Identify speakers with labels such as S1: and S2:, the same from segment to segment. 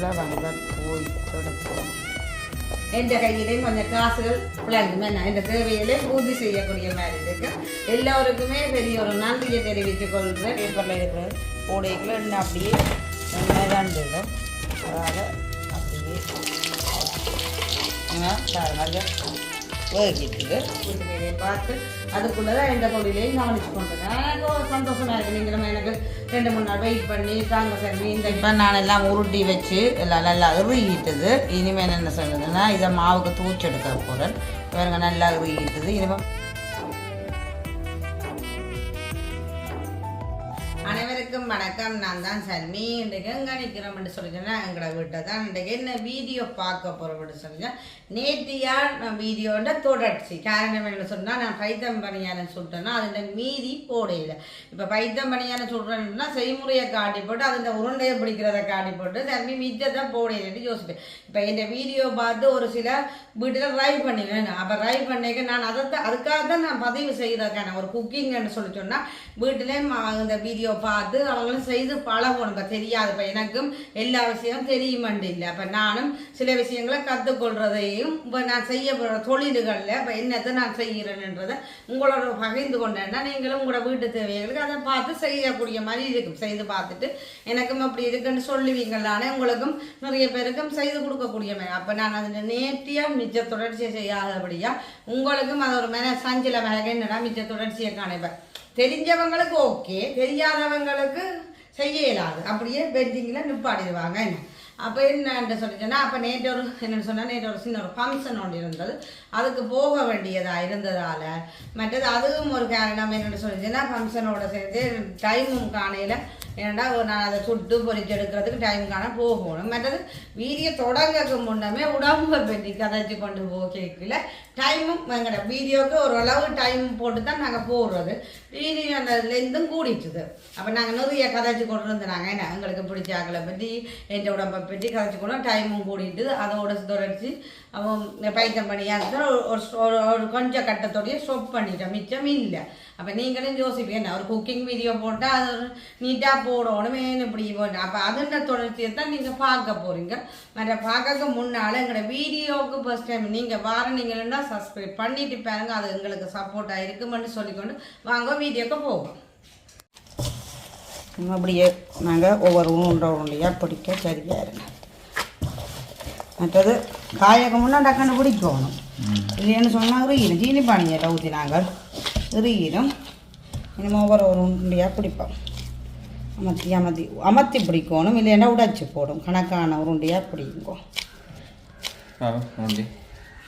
S1: இதுக்குள்ள வந்து போய் தொடச்சுக்கணும்
S2: எந்த கையிலையும் கொஞ்சம் காசுகள் என்ன இந்த தேவையிலே பூர்த்தி செய்யக்கூடிய மாதிரி இருக்கு எல்லோருக்குமே பெரிய ஒரு நன்றியை தெரிவித்துக் கொள்கிறேன்
S1: பேப்பரில் இருக்கிற கூடைக்குள்ள இன்னும் அப்படியே ரெண்டு அதாவது அப்படியே வேகிட்டு
S2: பார்த்து அதுக்குள்ளதான் எந்த தொழிலையும் கவனிச்சு கொண்டிருக்கேன் எனக்கு ஒரு சந்தோஷமா இருக்கு. நீங்களும் எனக்கு ரெண்டு மூணு நாள் வெயிட் பண்ணி தாங்க சரி இந்த
S1: இப்போ நான் எல்லாம் உருட்டி வச்சு எல்லாம் நல்லா இறுகிட்டுது இனிமேல் என்ன சொல்லுதுன்னா இதை மாவுக்கு தூச்செடுக்க போகிறேன் இவருங்க நல்லா இறுகிட்டுது இனிமேல்
S2: அனைவருக்கும் வணக்கம். நான் தான் சர்மி. இன்றைக்கு எங்கே சொல்லிச்சேன்னா எங்களோட வீட்டை தான் இன்றைக்கு என்ன வீடியோ பார்க்க போகிறோம்னு சொல்லிச்சேன் நேற்றியா நான் வீடியோட தொடர்ச்சி. காரணம் என்ன சொன்னால் நான் பைத்தம் பணியாரம் சுட்டேன்னா அதில் மீதி போடையில. இப்போ பைத்தம் பணியாரம் சுடுறேன்னா செய்முறையை காட்டி போட்டு அதில் உருண்டையை பிடிக்கிறத காட்டி போட்டு சர்மி மிச்சத்தை போடையிலன்னு யோசிப்பேன். இப்போ இந்த வீடியோ பார்த்து ஒரு சில வீட்டில் ட்ரை பண்ணிடுவேன் அப்போ ட்ரை பண்ணிக்க நான் அதை தான் அதுக்காக தான் நான் பதிவு செய்கிறதுக்கான ஒரு குக்கிங்னு சொல்லி சொன்னால் வீட்டிலே இந்த வீடியோ பார்த்து அவங்களும் செய்து பழகணும் இப்போ தெரியாது இப்போ எனக்கும் எல்லா விஷயமும் தெரியுமண்டு இல்லை அப்போ நானும் சில விஷயங்களை கற்றுக்கொள்றதையும் இப்போ நான் செய்ய போகிற தொழில்களில் இப்போ என்னத்தை நான் செய்கிறேன்ன்றதை உங்களோட பகிர்ந்து கொண்டேன்னா நீங்களும் உங்களோட வீட்டு தேவைகளுக்கு அதை பார்த்து செய்யக்கூடிய மாதிரி இருக்கும். செய்து பார்த்துட்டு எனக்கும் அப்படி இருக்குன்னு சொல்லுவீங்களானே உங்களுக்கும் நிறைய பேருக்கும் செய்து கொடுக்கக்கூடிய மாதிரி. அப்போ நான் அதில் நேர்த்தியாக மிச்ச தொடர்ச்சியை செய்யாதபடியா உங்களுக்கும் அது ஒரு மேலே சஞ்சில வேக என்னடா மிச்ச தொடர்ச்சியை காணிப்பேன் தெரிஞ்சவங்களுக்கு ஓகே தெரியாதவங்களுக்கு செய்ய இயலாது. அப்படியே பெஞ்சிங்கில் நிப்பாடிடுவாங்க என்ன? அப்போ என்னன்னு சொல்லிட்டேன்னா அப்போ நேற்று ஒரு என்னென்னு சொன்னால் நேற்று ஒரு சின்ன ஒரு ஃபங்க்ஷன் ஒன்று இருந்தது. அதுக்கு போக வேண்டியதாக இருந்ததால் மற்றது அதுவும் ஒரு காரணம் என்னென்னு சொல்லிச்சுன்னா ஃபங்க்ஷனோட சேர்ந்து டைமும் காணையில் ஏன்னா நான் அதை சுட்டு பொறிச்சு எடுக்கிறதுக்கு டைம் காண போகணும். மற்றது வீடியோ தொடங்கக்கு முன்னமே உடம்பை பற்றி கதைச்சு கொண்டு போகல டைமும் எங்களோட வீடியோவுக்கு ஓரளவு டைம் போட்டு தான் நாங்கள் போடுறது வீடியோ அந்த லெந்தும் கூடிட்டுது. அப்போ நாங்கள் நிறைய கதைச்சு கொண்டு இருந்தோம் என்ன எங்களுக்கு பிடிச்ச ஆக்களை பற்றி என் உடம்பை பற்றி கதைச்சு கொண்டு டைமும் கூடிட்டு அதோட தொடர்ச்சி அவன் பைத்தம் பண்ணியாக ஒரு ஒரு- கொஞ்சம் கட்டத்தோடய ஸ்டோப் பண்ணிட்டேன் மிச்சம் இல்லை. அப்போ நீங்களும் யோசிப்பீங்க ஒரு குக்கிங் வீடியோ போட்டால் அது நீட்டாக போடணும் இப்படி போட்டேன் அப்போ அதுன்ற தொடர்ச்சியை தான் நீங்கள் பார்க்க போகிறீங்க மற்ற பார்க்க முன்னால் எங்களோட வீடியோவுக்கு ஃபஸ்ட் டைம் நீங்கள் வார நீங்கன்னா சப்ஸ்கிரைப் பண்ணிட்டு பாருங்க. அது எங்களுக்கு சப்போர்ட்டாக இருக்குமென்னு சொல்லிக்கொண்டு வாங்க வீடியோக்கு
S1: போகும் அப்படியே நாங்கள் ஒவ்வொரு உருண்டை உருண்டையாக பிடிக்க சரியாக இருங்க. மற்றது காயக்கு முன்னே டக்குன்னு பிடிக்கணும் இல்லைன்னு சொன்னால் இறுகிடும் சீனி பானியை ஊற்றி நாங்கள் இறுகிடும் இனிமேல் ஒவ்வொரு ஒரு உருண்டையாக பிடிப்போம் அமர்த்தி அமர்த்தி அமர்த்தி பிடிக்கணும் இல்லைன்னா உடைச்சி போடும் கணக்கான உருண்டையாக பிடிங்கோ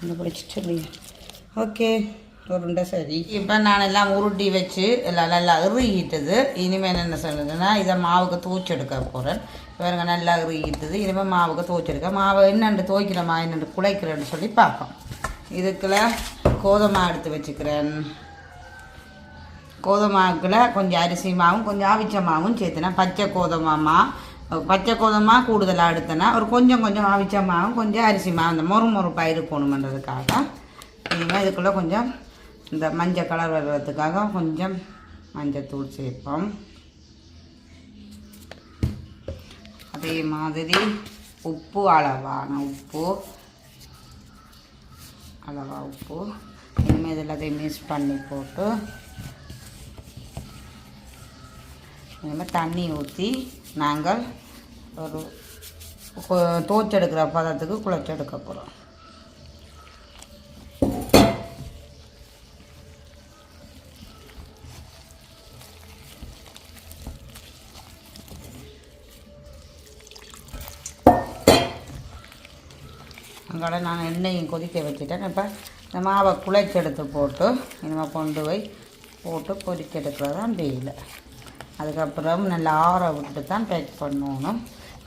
S1: இந்த பிடிச்சிட்டு ஓகே உருண்டை சரி இப்போ நான் எல்லாம் உருட்டி வச்சு எல்லாம் நல்லா இறுகிட்டுது இனிமேல் என்ன சொல்லுதுன்னா இதை மாவுக்கு தூச்செடுக்க போகிறேன் பாருங்க நல்லா இருக்குது. இனிமேல் மாவுக்கு துவைச்சிருக்கேன் மாவை என்னென்று துவைக்கிறோமா என்னென்று குழைக்கிறேன்னு சொல்லி பார்ப்போம். இதுக்குள்ள கோதுமை எடுத்து வச்சுக்கிறேன். கோதுமாவுக்குள்ள கொஞ்சம் அரிசி மாவும் கொஞ்சம் ஆவிச்ச மாவும் சேர்த்துனா பச்சை கோதுமை பச்சை கோதுமா கூடுதலாக எடுத்தேன்னா ஒரு கொஞ்சம் கொஞ்சம் ஆவிச்ச மாவும் கொஞ்சம் அரிசி மாவு அந்த மொறு மொறுப்பாக இருக்கணுமன்றதுக்காக இனிமேல் இதுக்குள்ளே கொஞ்சம் இந்த மஞ்சள் கலர் வர்றதுக்காக கொஞ்சம் மஞ்சள் தூள் சேர்ப்போம். அதே மாதிரி உப்பு அளவான உப்பு அளவா உப்பு. இனிமேல் எல்லாத்தையும் மிக்ஸ் பண்ணி போட்டு இனிமேல் தண்ணி ஊற்றி நாங்கள் ஒரு தோச்செடுக்கிற பதத்துக்கு குழச்செடுக்க போகிறோம் கடை நான் எண்ணெயும் கொதிக்க வச்சுட்டேன். இப்போ இந்த மாவை குழைச்செடுத்து போட்டு இனிமேல் கொண்டு போய் போட்டு பொரிச்செடுக்கிறது தான் வெயில் அதுக்கப்புறம் நல்லா ஆற விட்டு தான் பேக் பண்ணணும்.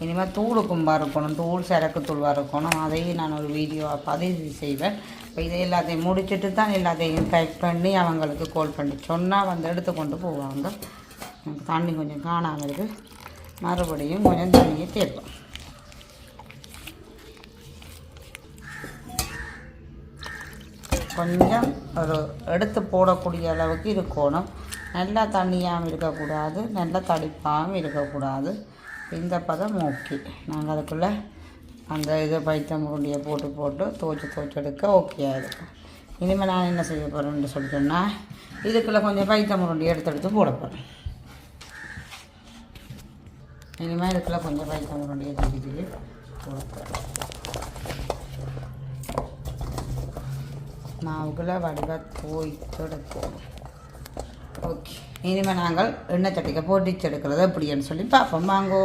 S1: இனிமேல் தூளுக்கும் வறுக்கணும் தூள் சரக்கு தூள் வறுக்கணும் அதையும் நான் ஒரு வீடியோவை பதிவு செய்வேன். இப்போ இதை எல்லாத்தையும் முடிச்சுட்டு தான் எல்லாத்தையும் பேக் பண்ணி அவங்களுக்கு கால் பண்ணி சொன்னால் வந்து எடுத்து கொண்டு போவாங்க. எனக்கு தண்ணி கொஞ்சம் காணாமல் இருக்குது மறுபடியும் கொஞ்சம் தண்ணியை தேர்ப்போம் கொஞ்சம் ஒரு எடுத்து போடக்கூடிய அளவுக்கு இருக்கணும். நல்லா தண்ணியாகவும் இருக்கக்கூடாது நல்லா தடிப்பாகவும் இருக்கக்கூடாது. இந்த பதம் ஓகே. நாங்கள் அதுக்குள்ளே
S2: அந்த இது பைத்தம் முருண்டியை போட்டு போட்டு தோச்சு துவைச்சி எடுக்க ஓகே ஆகிடும் இனிமேல் நான் என்ன செய்ய போகிறேன்னு சொல்லி சொன்னால் இதுக்குள்ளே கொஞ்சம் பைத்தம் உருண்டி எடுத்து எடுத்து போட போகிறேன் இனிமேல் இதுக்குள்ளே கொஞ்சம் பைத்தம் உருண்டியை தூக்கி போட போகிறேன் மாவுகளை வடிவாக போய் எடுப்போம் ஓகே இனிமேல் நாங்கள் எண்ணெய் சட்டிக்க போட்டிச்சு எடுக்கிறது எப்படின்னு சொல்லி பார்ப்போம். வாங்கோ.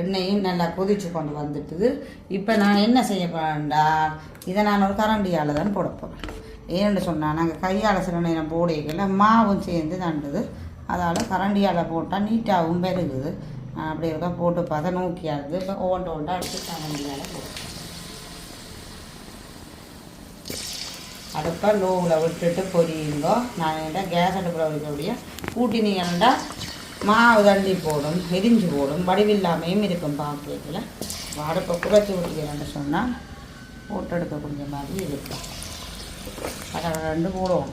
S2: எண்ணெயும் நல்லா கொதிச்சு கொண்டு வந்துட்டுது. இப்போ நான் என்ன செய்ய போகிறேன்டா இதை நான் ஒரு கரண்டியால் தான் போட போகிறேன் ஏன்னு சொன்னால் நாங்கள் கையால் சில நேரம் போடையில மாவும் சேர்ந்து தண்டுது. அதால் கரண்டியால் போட்டால் நீட்டாகவும் பெருகுது. அப்படி இருக்க போட்டு பார்த்தா நோக்கியாகுது இப்போ ஓண்ட ஓண்டா அடித்து கரண்டியால் போடுறேன். அடுப்பை லோவில் விட்டுட்டு பொரியுங்கோ. நான் என்ன கேஸ் அடுப்பில் வைக்கக்கூடிய கூட்டினீங்கன்னா மாவு தள்ளி போடும் எரிஞ்சு போடும் வடிவில்லாமையும் இருக்கும் பாக்கெட்டில் அடுப்பை குறைச்சி விட்டீங்கன்னு சொன்னால் போட்டெடுக்கக்கூடிய மாதிரி இருக்கும். அதை ரெண்டு போடுவோம்.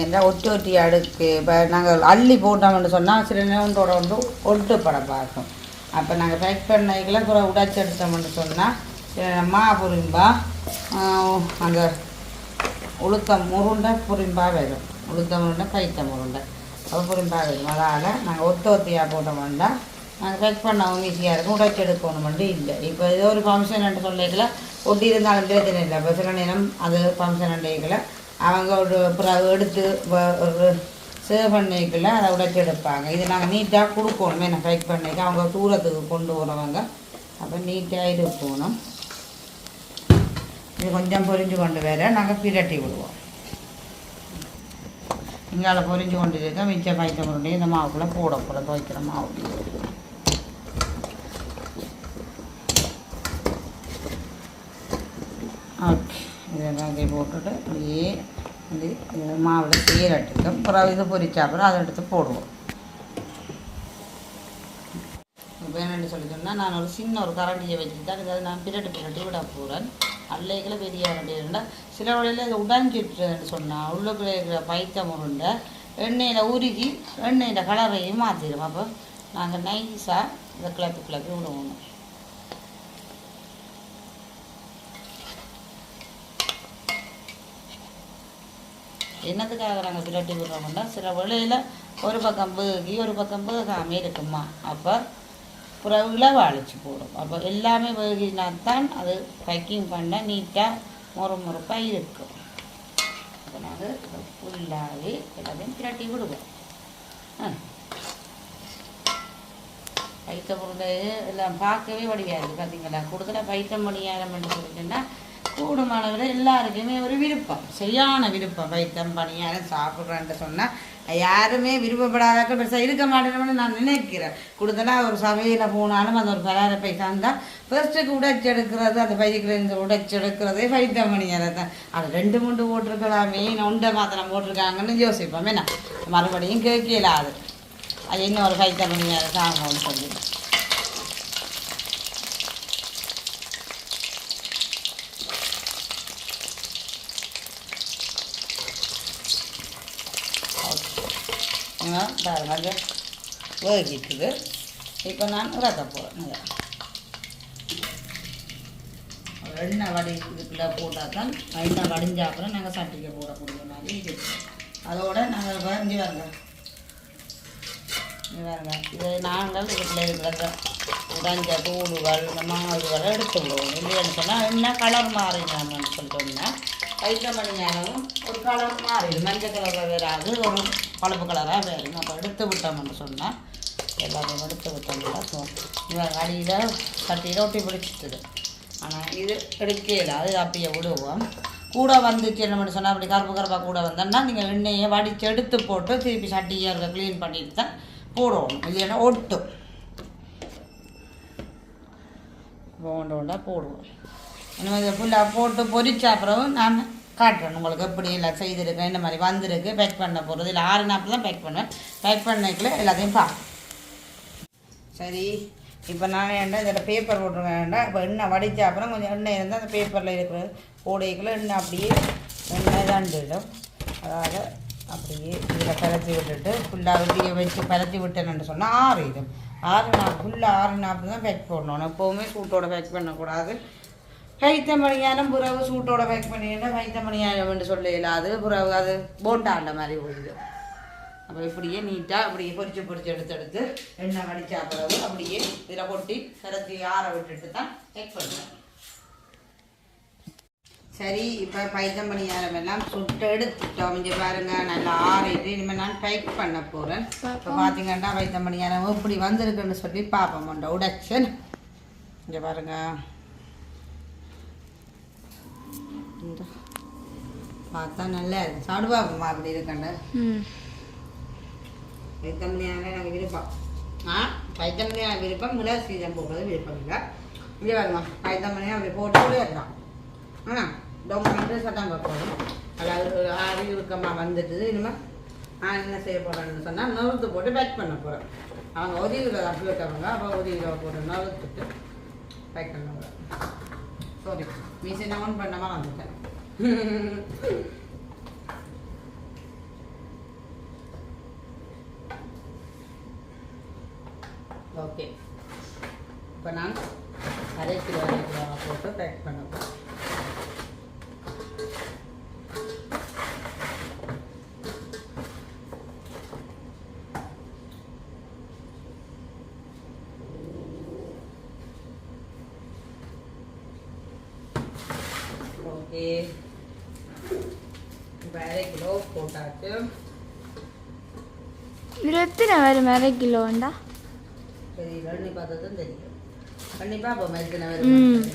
S2: என்ன ஒட்டி ஒட்டி அடுக்கு இப்போ நாங்கள் அள்ளி போட்டோம்னு சொன்னால் சில நேரத்தோட வந்து ஒட்டுப்பட பார்க்கும். அப்போ நாங்கள் பேக் பண்ணைக்கெல்லாம் கூட உடைச்சி எடுத்தோம்னு சொன்னால் மா புரிம்பா அந்த உளுத்தம் முருண்டை புரிம்பா வரும். உளுத்தம் முருண்டை பைத்த முருண்டை. அப்போ புரிம்பா வரும். அதனால் நாங்கள் ஒத்த ஒத்தியாக போட்டோம்னா நாங்கள் பேக் பண்ணவும் ஈஸியாக இருக்கும். உடைச்சி எடுக்கணும் மட்டும் இல்லை. இப்போ ஏதோ ஒரு ஃபங்க்ஷன் ரெண்டு சொல்லிக்கல. ஒட்டி இருந்தாலும் பிரச்சனை இல்லை. இப்போ சில நேரம் அது ஃபங்க்ஷன் அண்டைகளை அவங்க ஒரு பிறகு எடுத்து சேவ் பண்ணிக்கல அதை உடைச்சி எடுப்பாங்க. இது நாங்கள் நீட்டாக கொடுக்கணுமே நான் பைக் பண்ணிக்க. அவங்க தூரத்துக்கு கொண்டு வரவங்க அப்போ நீட்டாக இருக்கணும். இது கொஞ்சம் பொரிஞ்சு கொண்டு வர நாங்கள் பிரட்டி விடுவோம். இங்கால பொரிஞ்சு கொண்டு இருக்க மிச்சம் பைத்த முருண்டி இந்த மாவுக்குள்ளே போட போட துவைக்கிற மாவு. ஓகே. இதெல்லாம் இதை போட்டுட்டு அப்படியே இது மாவில் சீரட்டுக்கும் அப்புறம் இது பொரிச்ச அப்புறம் அதை எடுத்து போடுவோம். இப்போ என்னென்னு சொல்லி சொன்னால் நான் ஒரு சின்ன ஒரு கரண்டியை வச்சுட்டு தான் இதை நான் பிரட்டு பிரட்டி விட போகிறேன் அல்லைகளை பெரிய கரண்டி இருந்தால் சில வழியில் இதை உடஞ்சிட்டுன்னு சொன்னால் உள்ளுக்குள்ளே இருக்கிற பைத்த முருண்டை எண்ணெயில் உருகி எண்ணெயில் கலரையும் மாற்றிடும் அப்போ நாங்கள் நைஸாக இதை கிளப்பி கிளப்பி விடுவோம். என்னத்துக்காக நாங்கள் பிரட்டி விடுறோம்னா சில வேளையில் ஒரு பக்கம் பேகி ஒரு பக்கம் பேகாமே இருக்குமா? அப்போ புறவுல வாழிச்சு போடும். அப்போ எல்லாமே வேகினா தான் அது பேக்கிங் பண்ண நீட்டாக முறு முறுப்பாக இருக்கும். அப்போ நாங்கள் ஃபுல்லாகவே எல்லாத்தையும் பிரட்டி விடுவோம். ஆ. பைத்த பொருள் எல்லாம் பார்க்கவே முடியாது. பார்த்தீங்களா? கூடுதலாக பைத்தம் பணியாரம்னு சொல்லிட்டுன்னா கூடுமானவரை எல்லாருக்குமே ஒரு விருப்பம். சரியான விருப்பம். வைத்தம் பணியாரம் சாப்பிட்றேன்ட்டு சொன்னால் யாருமே விருப்பப்படாதாக்க பெருசாக இருக்க மாட்டேன்னு நான் நினைக்கிறேன். கூடுதலாக ஒரு சபையில் போனாலும் அந்த ஒரு பலார பைசா இருந்தால் ஃபர்ஸ்ட்டுக்கு உடைச்செடுக்கிறது அந்த பைக்கில் உடைச்செடுக்கிறதே உடைச்சி பணியாரம் தான். அது ரெண்டு மூண்டு போட்டிருக்கலாமே உண்டை மாத்திரம் போட்டிருக்காங்கன்னு யோசிப்போம். என்ன? மறுபடியும் கேட்கலாது. அது அது இன்னொரு பைத்தம் பணியாரம் சாங்கன்னு சொல்லி பாருங்க வேகிக்குது இப்போ நான் இறக்க போகிறேன் எண்ணெய் வடி இதுக்குள்ளே போட்டால் தான் எண்ணெய் வடிஞ்ச அப்புறம் நாங்கள் சட்டிக்க போடக்கூடிய மாதிரி இது அதோட நாங்கள் வரைஞ்சி வரங்க இதை இது நாங்கள் இதுக்குள்ள இருக்கிற உடஞ்ச தூளுகள் இந்த மாவுகளை எடுத்து விடுவோம் இல்லைன்னு சொன்னால் என்ன கலர் மாறினாங்கன்னு சொல்லிட்டோம்னா வைத்த மணி நேரமும் ஒரு கலர் மாறிடும். மஞ்சள் கலரில் வேறாது ஒரு பழுப்பு கலராக வேறும். அப்போ எடுத்து விட்டோம்னு சொன்னால் எல்லாத்தையும் எடுத்து விட்டோம்னா இவன் அடியில் சட்டியில் ஒட்டி பிடிச்சிட்டுது. ஆனால் இது எடுக்கல. அது அப்படியே விடுவோம். கூட வந்துச்சு என்ன சொன்னால் அப்படி கருப்பு கருப்பாக கூட வந்தோம்னா நீங்கள் எண்ணெயை வடித்து எடுத்து போட்டு திருப்பி சட்டியை இருக்க க்ளீன் பண்ணிட்டு தான் போடுவோம் இல்லைன்னா ஒட்டும். போண்ட போடுவோம். இந்த இதை ஃபுல்லாக போட்டு பொரிச்ச அப்புறம் நான் காட்டுறேன். உங்களுக்கு எப்படி எல்லாம் செய்திருக்கேன் இந்த மாதிரி வந்திருக்கு பேக் பண்ண போகிறது இல்லை ஆறு நாற்பது தான் பேக் பண்ணுவேன். பேக் பண்ணிக்கல எல்லாத்தையும் பார்ப்போம் சரி இப்போ நான் என்ன இதில் பேப்பர் போட்டுருக்கேன்டா இப்போ எண்ணெய் வடித்த அப்புறம் கொஞ்சம் எண்ணெய் இருந்தால் அந்த பேப்பரில் இருக்கிற கூடைக்குள்ளே எண்ணெய் அப்படியே மிதண்டிடும் அதாவது அப்படியே இதில் பரத்தி விட்டுட்டு ஃபுல்லாக வெளியே வச்சு பரத்தி விட்டேன்னு சொன்னால் ஆறிடும். நாள் ஃபுல்லாக ஆறு நாற்பது தான் பேக் பண்ணணும் எப்போவுமே சூட்டோட பேக் பண்ணக்கூடாது. கைத்த மணியானம் புறவு சூட்டோட பேக் பண்ணினா கைத்த என்று சொல்லல அது புறவு அது போண்டாண்ட மாதிரி போயிடும் அப்போ இப்படியே நீட்டாக அப்படியே பொறிச்சு பொறிச்சு எடுத்து எடுத்து எண்ணெய் வடிச்சா பிறகு அப்படியே இதில் கொட்டி கரத்தி ஆற விட்டுட்டு தான் பேக் பண்ணுவேன் சரி இப்போ பைத்தம்பணியாரம் எல்லாம் சுட்டு எடுத்துட்டோம் இங்கே பாருங்க நல்லா ஆறிட்டு இனிமேல் நான் பேக் பண்ண போகிறேன் இப்போ பார்த்தீங்கன்னா பைத்தம்பணியாரம் இப்படி வந்திருக்குன்னு சொல்லி பார்ப்போம் உடச்சன் இங்கே பாருங்கள் இந்த பார்த்தா நல்லா இருக்கு. சாப்பிடு பார்ப்போமா அப்படி இருக்கண்டு பைத்தம்பணியான எனக்கு விருப்பம். ஆ? பைத்தம்பணியான விருப்பம் மிளகு சீதம் போடுறது விருப்பம் இல்லை. இங்கே பாருங்க பைத்தம்பணியாக அப்படி போட்டு விளையாடலாம் ஆ டொங்க வந்து சட்டம் போடணும் அதாவது ஆறி இறுக்கமாக வந்துட்டு இனிமேல் நான் என்ன செய்ய போகிறேன்னு சொன்னால் நறுத்து போட்டு பேக் பண்ண போகிறேன் அவங்க ஒரு கிலோ அப்படி வைக்கிறவங்க அப்போ ஒரு கிலோ போட்டு நறுத்துட்டு பேக் பண்ண போகிறேன் சாரி மிஷினை ஆன் பண்ணாமல் வந்துட்டேன் ஓகே இப்போ நான் அரை கிலோ அரை கிலோ போட்டு பேக் பண்ண போகிறேன் ஓகே. அரை கிலோ போட்டாச்சு.
S3: இதில் எத்தனை வரும் அரை கிலோண்டா?
S2: தெரியல நீ பார்த்தா தான் தெரியும். கண்டிப்பா அப்போ மைத்தின
S3: ம்.
S2: வரும்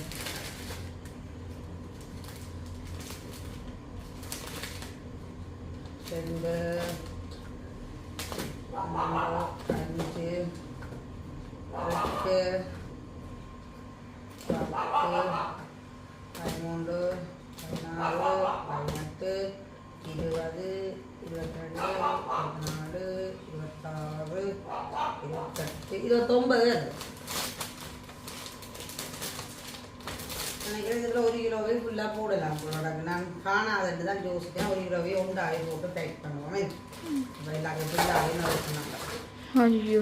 S2: அது நினைக்கிறேன் இதில் ஒரு கிலோவே ஃபுல்லாக போடலாம். போலோட நான் காணாதட்டு தான் யோசித்தேன் ஒரு கிலோவே உண்டாகி போட்டு பேக் பண்ணுவோமே. எல்லாரும் ஃபுல்லாகவே
S3: ஐயோ.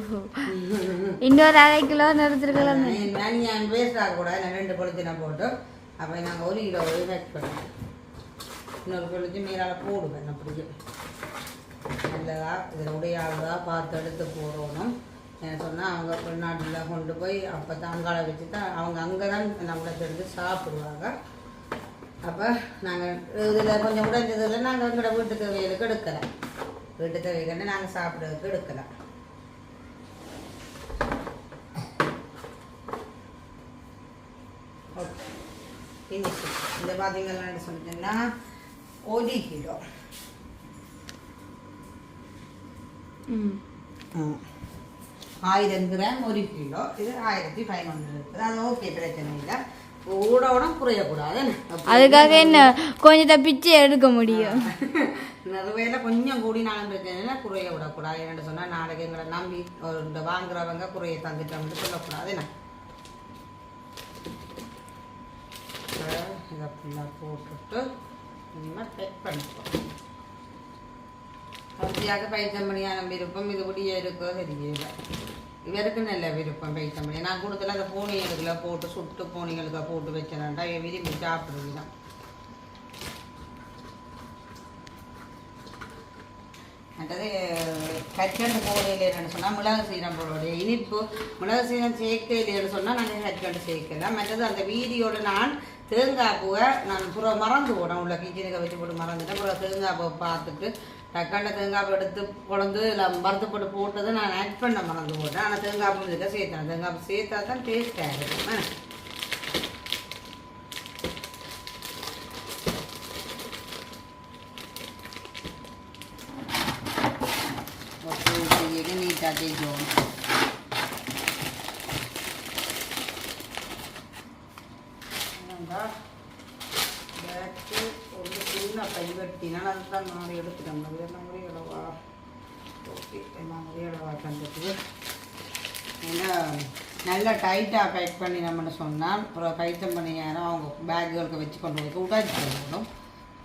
S3: இன்னொரு அரை கிலோ நிறுத்திருக்கலாம்.
S2: நான் வேஸ்ட் ஆகக்கூடாது நான் ரெண்டு பொழுத்தின போட்டு அப்போ நாங்கள் ஒரு கிலோவே பேக் பண்ணுவோம். இன்னொரு பொழுத்து மேலால் போடுவேன் அப்படியே. நல்லதா இதில் உடையாளதா பார்த்து எடுத்து போடணும். சொன்னால் அவங்க வெளிநாட்டில் கொண்டு போய் அப்போ தான் வச்சு தான் அவங்க அங்கே தான் நம்மளை எடுத்து சாப்பிடுவாங்க. அப்போ நாங்கள் இதில் கொஞ்சம் உடைஞ்சதில் நாங்கள் எங்களோட வீட்டு தேவைகளுக்கு எடுக்கலை. வீட்டு தேவைகள்னு நாங்கள் சாப்பிட்றதுக்கு எடுக்கலை. ஓகே இந்த பார்த்தீங்கன்னா சொன்னீங்கன்னா ஒரு கிலோ
S3: ம்.
S2: ஆயிரம் கிராம் ஒரு கிலோ இது ஆயிரத்தி பதினொன்று இருக்குது அது ஓகே பிரச்சனை இல்லை கூடோட குறையக்கூடாது
S3: அதுக்காக என்ன கொஞ்சத்தை பிச்சை எடுக்க முடியும்
S2: நிறைவேல கொஞ்சம் கூடினாலும் பிரச்சனை இல்லை குறைய விடக்கூடாது என்னென்னு சொன்னால் நாளைக்கு எங்களை நம்பி இந்த வாங்குறவங்க குறைய தந்துட்டோம்னு சொல்லக்கூடாது என்ன இதை ஃபுல்லாக போட்டுட்டு இனிமேல் பேக் பண்ணிப்போம் அப்படியாக பைத்தம்பணியான விருப்பம் இது முடிய இருக்கோ தெரியல இவருக்கு நல்ல விருப்பம் பைத்தம்பணி நான் கொடுத்துல அந்த பூனிகளுக்குள்ள போட்டு சுட்டு பூனிகளுக்கு போட்டு வச்சேன்டா விரும்பி சாப்பிடுறது தான் மற்றது கற்கண்டு போடையில் சொன்னால் மிளகு சீரம் போடைய இனிப்பு மிளகு சீரம் சேர்க்க இல்லைன்னு சொன்னால் நாங்கள் கற்கண்டு சேர்க்கலாம் மற்றது அந்த வீடியோட நான் தேங்காய் பூவை நான் புற மறந்து போனேன் உள்ள கிச்சனுக்கு வச்சு போட்டு மறந்துட்டேன் அப்புறம் தேங்காய் பூவை பார்த்துட்டு டக்காண்ட தேங்காய் எடுத்து குழந்து இல்லை மருந்து போட்டு போட்டது நான் ஆட் பண்ண மறந்து போட்டேன். ஆனால் தேங்காய் பூ சேர்த்தேன் தேங்காய் சேர்த்தா தான் டேஸ்ட் ஆகிடும் நீட்டாக தேய்க்கும் பேக்கு ஒரு சின்ன பை வெட்டினால் அதுதான் மாறி எடுத்துட்டோம். எல்லாம் முறை அளவா. ஓகே எல்லாம் முறை அளவா தந்துட்டு. ஏன்னா நல்லா டைட்டாக பேக் பண்ணி நம்மன்னு சொன்னால் அப்புறம் கைத்தம் பண்ணி யாரும் அவங்க பேக்குகளுக்கு வச்சு கொண்டு போய் உடாச்சி போடணும்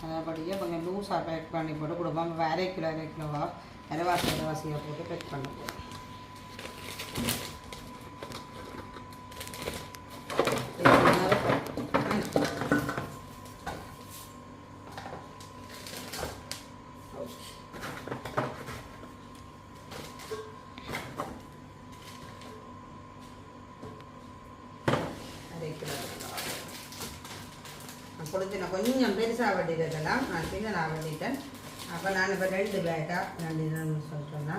S2: அதபடியே கொஞ்சம் லூஸாக பேக் பண்ணி போட்டு கொடுப்போம். வேற கிலோ அரை கிலோவா அரைவாசி அரைவாசியாக போட்டு பேக் பண்ண போகிறோம் அரை கிலோ நான் நான் கொஞ்சம் பெருசாக வட்டிட்டதெல்லாம் நான் சின்னதாக வட்டிட்டேன். அப்போ நான் இப்போ ரெண்டு பேக்காக ரெண்டு சொல்லிட்டேன்னா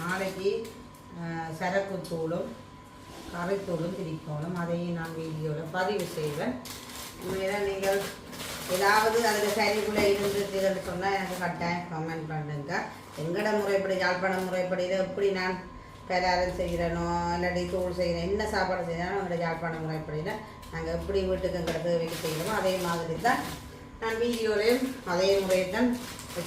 S2: நாளைக்கு சரக்கு தூளும் கரைத்தூளும் திரிக்கோளும் அதையும் நான் வீடியோவில் பதிவு செய்வேன். உண்மையில நீங்கள் ஏதாவது அதில் சரிக்குள்ளே இருந்துச்சுன்னு சொன்னால் எனக்கு கட்டாயம் கமெண்ட் பண்ணுங்க. எங்கட முறைப்படி யாழ்ப்பாண முறைப்படி இதை எப்படி நான் பலாரம் செய்கிறனோ இல்லாட்டி தூள் செய்கிறேன் என்ன சாப்பாடு செய்யணும் எங்களோட முறை எப்படின்னா நாங்கள் எப்படி வீட்டுக்கு எங்களை தேவைக்கு செய்கிறோமோ அதே மாதிரி தான் நான் வீடியோலையும் அதே முறையை தான்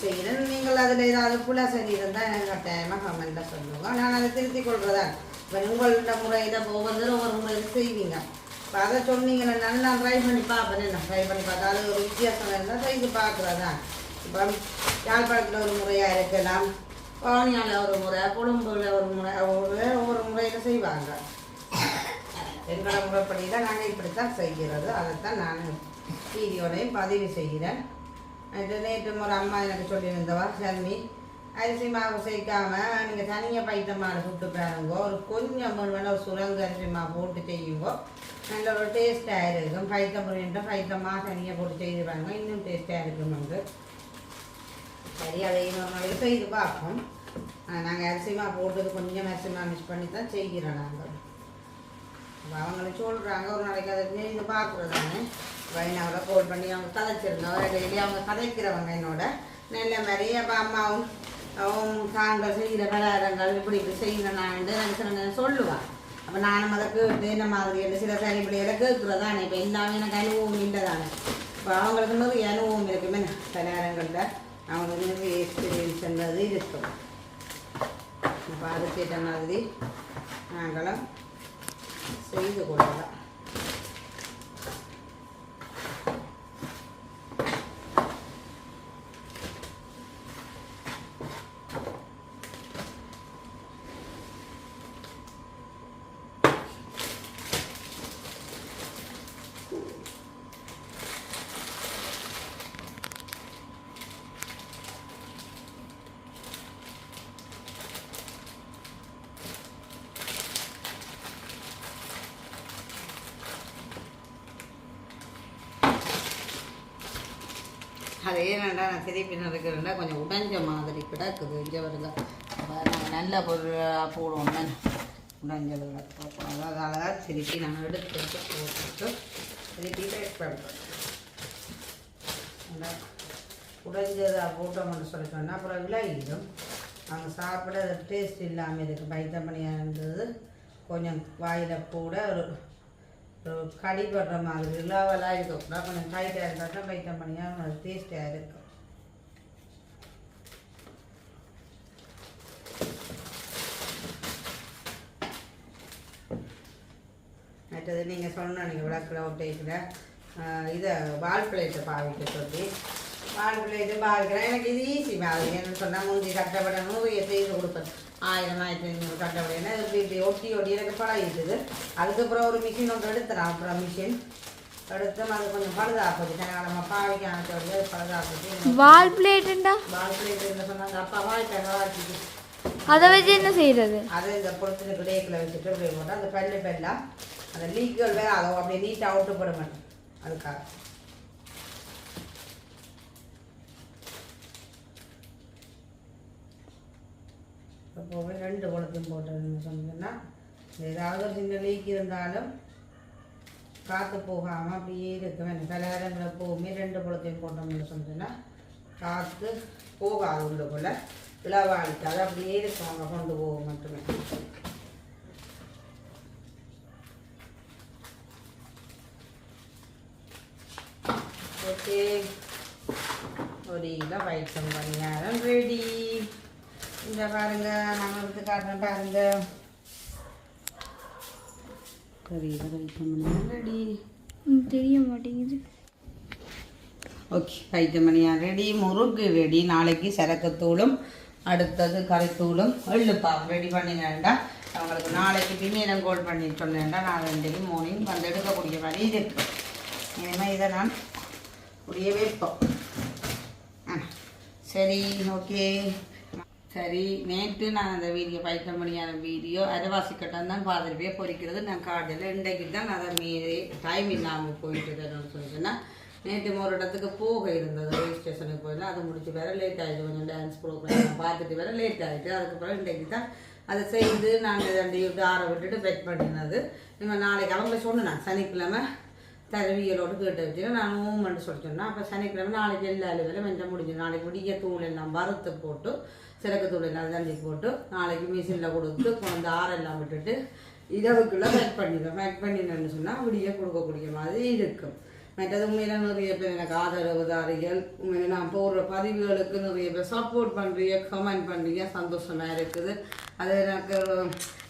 S2: செய்கிறேன். நீங்கள் அதில் ஏதாவது புலா செஞ்சிருந்தால் எனக்கு கட்டாயமாக கமெண்ட்டில் சொல்லுங்க. நான் அதை திருத்திக் கொள்றதான் இப்போ உங்களோட முறையில் ஒவ்வொருத்தரும் ஒவ்வொரு முறையில் செய்வீங்க. இப்போ அதை சொன்னீங்கன்னா நான் ட்ரை பண்ணி பார்ப்பேன். நான் ட்ரை பண்ணி பார்த்தா அது ஒரு வித்தியாசம் இருந்தால் செய்து பார்க்குறதா இப்போ யாழ்ப்பாணத்தில் ஒரு முறையாக இருக்கலாம். பழனியால் ஒரு முறை கொழும்புல ஒரு முறை ஒவ்வொரு ஒவ்வொரு முறையில் செய்வாங்க. எங்களோட முறைப்படி தான் நாங்கள் இப்படித்தான் செய்கிறது. அதைத்தான் நான் வீடியோலையும் பதிவு செய்கிறேன். இது நேற்று ஒரு அம்மா எனக்கு சொல்லியிருந்தவா சர்மி அரிசி மாவு சேர்க்காம நீங்கள் தனியாக பைத்த மாடு சுட்டு ஒரு கொஞ்சம் வேணால் ஒரு சுரங்க அரிசி மாவு போட்டு செய்யுங்கோ. நல்ல ஒரு டேஸ்ட்டாக இருக்கும். பைத்த முறைன்ற பைத்தமாக தனியாக போட்டு செய்து பாருங்க. இன்னும் டேஸ்ட்டாக இருக்கும் உண்டு சரி அதை நம்ம நாளைக்கு செய்து பார்ப்போம். நாங்கள் அரிசிமா போட்டது கொஞ்சம் அரிசிமா மிஸ் பண்ணி தான் செய்கிறோம் நாங்கள் இப்போ அவங்களை சொல்கிறாங்க ஒரு நாளைக்கு அதை செய்து பார்க்குறது தானே வைனாவில் கோல் பண்ணி அவங்க கதைச்சிருந்தோம் டெய்லி அவங்க கதைக்கிறவங்க என்னோட. நல்ல மாதிரி அப்போ அம்மாவும் அவங்க தாங்கள் செய்கிற பலகாரங்கள் இப்படி இப்படி செய்யணும் நான் எனக்கு சில அப்போ நானும் அதை கேட்டு என்ன மாதிரி என்ன சில சரி பிள்ளைகளை கேட்குறதானே. இப்போ எல்லாமே எனக்கு அனுபவம் இல்லை தானே இப்போ அவங்களுக்கு நிறைய அனுபவம் இருக்குமே பலகாரங்களில். அவங்களுக்கு நிறைய எக்ஸ்பீரியன்ஸ்ன்றது இருக்கும். பாதிச்சிட்ட மாதிரி நாங்களும் செய்து கொள்ளலாம். அதே நான் திருப்பி நடக்கிறேன்னா கொஞ்சம் உடைஞ்ச மாதிரி கிடக்குது. இங்கே வருங்க நல்ல பொருளாக போடுவோம். தானே உடைஞ்சது கிடக்கும் அதனால தான் நான் எடுத்து எடுத்து போட்டுட்டு சிரிப்பி பேக் பண்ணுறேன் உடைஞ்சதை போட்டோம்னு சொல்லி சொன்னால் அப்புறம் விளையிடும் அவங்க சாப்பிட டேஸ்ட் இல்லாமல் இருக்குது பைத்தமணியாக இருந்தது. கொஞ்சம் வாயில் கூட ஒரு கடிபடுற மாதிரி லெவலாக இருக்கக்கூடாது. கொஞ்சம் டைட்டாக இருந்தால் தான் பைத்தமணியாக டேஸ்ட்டாக இருக்கும். மற்றது நீங்கள் சொன்ன நீங்கள் விளக்கில் ஒட்டைக்கில் இதை வால் பிளேட்டை பாவிக்க சொல்லி வால் பிளேட்டு பாவிக்கிறேன். எனக்கு இது ஈஸி மாதிரி. என்ன சொன்னால் முந்தி கட்டப்பட நூறு செய்து கொடுப்பேன். ஆயிரம் ஆயிரத்தி ஐநூறு கட்டப்படையினா இப்படி இப்படி ஒட்டி ஒட்டி எனக்கு பழகிட்டுது அதுக்கப்புறம் ஒரு மிஷின் ஒன்று எடுத்துறேன் அப்புறம் மிஷின் எடுத்து அது கொஞ்சம் பழுதாப்பது நம்ம பாவிக்க ஆனது பழுதாப்பது
S3: வால் பிளேட்டுண்டா
S2: வால் பிளேட் என்ன சொன்னாங்க அப்பா வாழ்க்கை வாழ்க்கைக்கு
S3: அதை வச்சு என்ன செய்யறது?
S2: அதை இந்த பொறுத்து கிடேக்கில் வச்சுட்டு அப்படியே போட்டு அந்த பெல்லு பெல்லாம் அந்த லீக்குகள் வேறு அதை அப்படியே நீட்டாக அவுட்டு போட மாட்டேன் அதுக்காக. எப்போவுமே ரெண்டு குளத்தையும் போட்டதுன்னு சொன்னீங்கன்னா ஏதாவது சின்ன லீக் இருந்தாலும் காற்று போகாமல் அப்படியே இருக்க வேணும் கல்யாணங்கள் எப்போவுமே ரெண்டு குளத்தையும் போட்டோம்னு சொன்னீங்கன்னா காற்று போகாது உள்ள உள்ளுக்குள்ள இளவாளிக்காது அப்படியே இருக்கவங்க கொண்டு போகும் மட்டுமே. ஓகே. ஒரு கிலோ வைக்கம் பணியாரம் ரெடி இந்த பாருங்க நான் எடுத்து காட்டுறேன் பாருங்க. வைத்தமணியாக ரெடி.
S3: தெரிய மாட்டேங்குது.
S2: ஓகே வைத்தமணியாக ரெடி. முறுக்கு ரெடி. நாளைக்கு சரக்குத்தூளும் அடுத்தது கறித்தூளும் எள்ளுப்பாவும் ரெடி பண்ணினேன்டா. அவங்களுக்கு நாளைக்கு பின்னேரம் கோல் பண்ணி சொன்னேன்டா. நான் ரெண்டு மார்னிங் வந்து எடுக்கக்கூடிய மாதிரி இருக்கு. இனிமேல் இதை நான் புரிய வைப்போம். ஆ, சரி ஓகே. சரி நேற்று நான் அந்த வீடியோ பைத்தம் மணியான வீடியோ அரைவாசி தான் பார்த்துருப்பே பொறிக்கிறது. நான் காட்டில் இன்றைக்கு தான் அதை மீறி டைம் இல்லாமல் போயிட்டு இருக்கேன்னு சொல்லிட்டுன்னா நேற்று ஒரு இடத்துக்கு போக இருந்தது ரயில்வே ஸ்டேஷனுக்கு போயிடல அதை முடிச்சு வேற லேட் ஆகிடுது கொஞ்சம் டான்ஸ் ப்ரோக்ராம் பார்த்துட்டு வேற லேட் ஆகிட்டு அதுக்கப்புறம் இன்றைக்கு தான் அதை செய்து நான் ரெண்டு விட்டு ஆற விட்டுட்டு பெட் பண்ணினது. இவன் நாளைக்கு அவங்கள சொன்னேன் சனிக்கிழமை தரவியலோடு கேட்டு வச்சுட்டு நான் மூமெண்ட் சொல்லி சொன்னேன். அப்போ சனிக்கிழமை நாளைக்கு எல்லா அலுவலும் வெஞ்ச முடிஞ்சு நாளைக்கு விடிய தூள் எல்லாம் வறுத்து போட்டு சிறக்கு தூள் எல்லாம் தண்ணி போட்டு நாளைக்கு மிஷினில் கொடுத்து கொண்டு ஆறெல்லாம் விட்டுட்டு இரவுக்குள்ளே பேக் பண்ணிடுவேன் பேக் பண்ணினேன்னு சொன்னால் விடிய கொடுக்கக்கூடிய மாதிரி இருக்கும். மற்றது உண்மையில நிறைய பேர் எனக்கு ஆதரவுதாரிகள் உண்மையில நான் போடுற பதிவுகளுக்கு நிறைய பேர் சப்போர்ட் பண்ணுறீங்க கமெண்ட் பண்ணுறீங்க சந்தோஷமாக இருக்குது. அது எனக்கு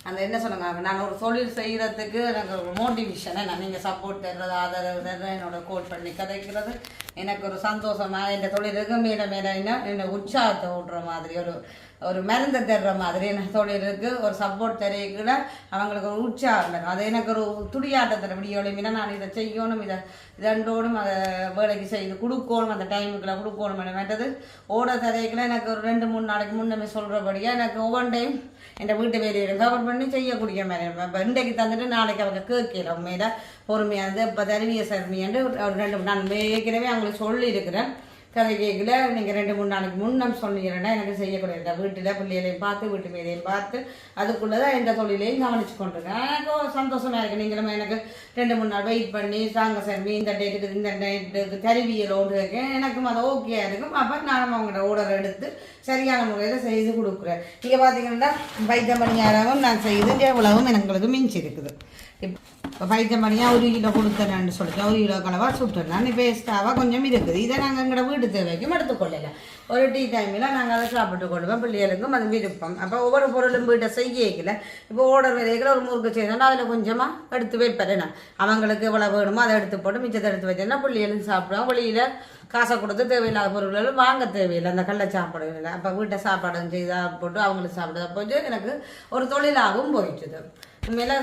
S2: அந்த என்ன சொன்னாங்க நான் ஒரு தொழில் செய்கிறதுக்கு எனக்கு ஒரு மோட்டிவேஷனை நான் நீங்கள் சப்போர்ட் தர்றது ஆதரவு தர்றது என்னோட கோட் பண்ணி கதைக்கிறது. எனக்கு ஒரு சந்தோஷமா இந்த தொழிலுக்கு மேலே மேலே என்ன? என்னை உற்சாகத்தை விட்ற மாதிரி ஒரு ஒரு மருந்து தர்ற மாதிரி என்ன தொழிலுக்கு ஒரு சப்போர்ட் தெரியக்கூட அவங்களுக்கு ஒரு உற்சாகம் தரும் அது எனக்கு ஒரு துடியாட்டத்தில் விடியோலையுமே நான் இதை செய்யணும் இதை ரெண்டோடும் அதை வேலைக்கு செய்து கொடுக்கணும் அந்த டைமுக்குள்ள கொடுக்கணும் மற்றது ஓட தரைக்குள்ள எனக்கு ஒரு ரெண்டு மூணு நாளைக்கு முன்னமே சொல்கிறபடியாக எனக்கு ஒவ்வொரு என்ற என் வீட்டு வேலையை கவர் பண்ணி செய்யக்கூடிய மாதிரி இன்றைக்கு தந்துட்டு நாளைக்கு அவங்க கேட்கல உண்மையில பொறுமையாக இருந்து இப்போ தருவிய சர்மியாண்டு ஒரு ரெண்டு நான் ஏற்கனவே அவங்களுக்கு சொல்லியிருக்கிறேன் கதை கேட்கல. நீங்கள் ரெண்டு மூணு நாளைக்கு முன்னம் சொன்னீங்கன்னா எனக்கு செய்யக்கூடிய வீட்டில் பிள்ளைகளையும் பார்த்து வீட்டு வேலையும் பார்த்து அதுக்குள்ளே தான் எந்த தொழிலையும் கவனிச்சு கொண்டிருக்கேன். எனக்கு சந்தோஷமாக இருக்குது நீங்களும் எனக்கு ரெண்டு மூணு நாள் வெயிட் பண்ணி சாங்க சர்வி இந்த டேட்டுக்கு இந்த டேட்டுக்கு தருவியல் இருக்கேன் எனக்கும் அது ஓகே இருக்கும். அப்போ நானும் அவங்களோட ஓர்டர் எடுத்து சரியான முறையில் செய்து கொடுக்குறேன். நீங்கள் பார்த்தீங்கன்னா வைத்தியமணியாரவும் நான் செய்து எவ்வளவும் எங்களுக்கு மிஞ்சி இருக்குது இப்போ பைத்தமணியாக ஒரு கிலோ கொடுத்தேன்னு சொல்லிட்டு ஒரு கிலோ கலவாக சுட்டுறேன் இப்போ எக்ஸ்ட்ராவாக கொஞ்சம் இருக்குது இதை நாங்கள் எங்களோட வீட்டு தேவைக்கும் எடுத்துக்கொள்ளல ஒரு டீ டைமில் நாங்கள் அதை சாப்பிட்டு கொள்வோம் பிள்ளைகளுக்கும் அது விருப்பம் அப்போ ஒவ்வொரு பொருளும் வீட்டை செய்யல இப்போ ஓடர் விலைகள் ஒரு முறுக்கு செய்யணும் அதில் கொஞ்சமாக எடுத்து வைப்பேன் நான் அவங்களுக்கு எவ்வளோ வேணுமோ அதை எடுத்து போட்டு மிச்சத்தை எடுத்து வச்சேன்னா பிள்ளைகளும் சாப்பிடுவோம் வெளியில் காசை கொடுத்து தேவையில்லாத பொருட்கள் வாங்க தேவையில்லை அந்த கல்லை சாப்பாடு இல்லை அப்போ வீட்டை சாப்பாடு செய்தா போட்டு அவங்களுக்கு சாப்பிட போச்சு எனக்கு ஒரு தொழிலாகவும் போயிட்டுது உண்மையில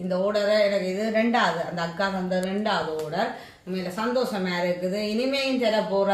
S2: இந்த ஓடரை எனக்கு இது ரெண்டாவது அந்த அக்கா தந்த ரெண்டாவது ஓடர் உண்மையில சந்தோஷமா இருக்குது. இனிமேயும் தர போற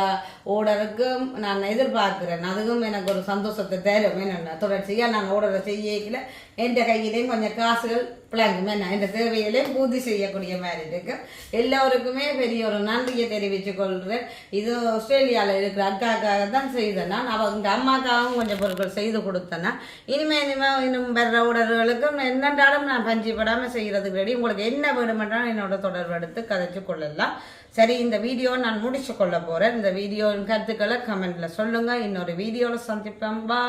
S2: ஓடருக்கும் நான் எதிர்பார்க்கிறேன். அதுவும் எனக்கு ஒரு சந்தோஷத்தை தரும். என்னென்ன? தொடர்ச்சியாக நான் ஓடரை செய்யல என் கையிலையும் கொஞ்சம் காசுகள் பிளாங்கும் என்ன இந்த தேவைகளையும் பூர்த்தி செய்யக்கூடிய மாதிரி இருக்கு எல்லோருக்குமே பெரிய ஒரு நன்றியை தெரிவித்துக் கொள்கிறேன் இது ஆஸ்திரேலியாவில் இருக்கிற அக்காக்காக தான் செய்தேன் நான் அவங்க அம்மாக்காகவும் கொஞ்சம் பொருட்கள் செய்து கொடுத்தேன்னா இனிமே இனிமே இன்னும் வர்ற உடல்களுக்கும் என்னென்றாலும் நான் பஞ்சிப்படாமல் செய்கிறதுக்கு ரெடி உங்களுக்கு என்ன வேணுமென்றாலும் என்னோட தொடர்பு எடுத்து கதைச்சு கொள்ளலாம் சரி இந்த வீடியோ நான் முடிச்சு கொள்ள போகிறேன் இந்த வீடியோவின் கருத்துக்களை கமெண்டில் சொல்லுங்கள் இன்னொரு வீடியோவில் சந்திப்பேன் பா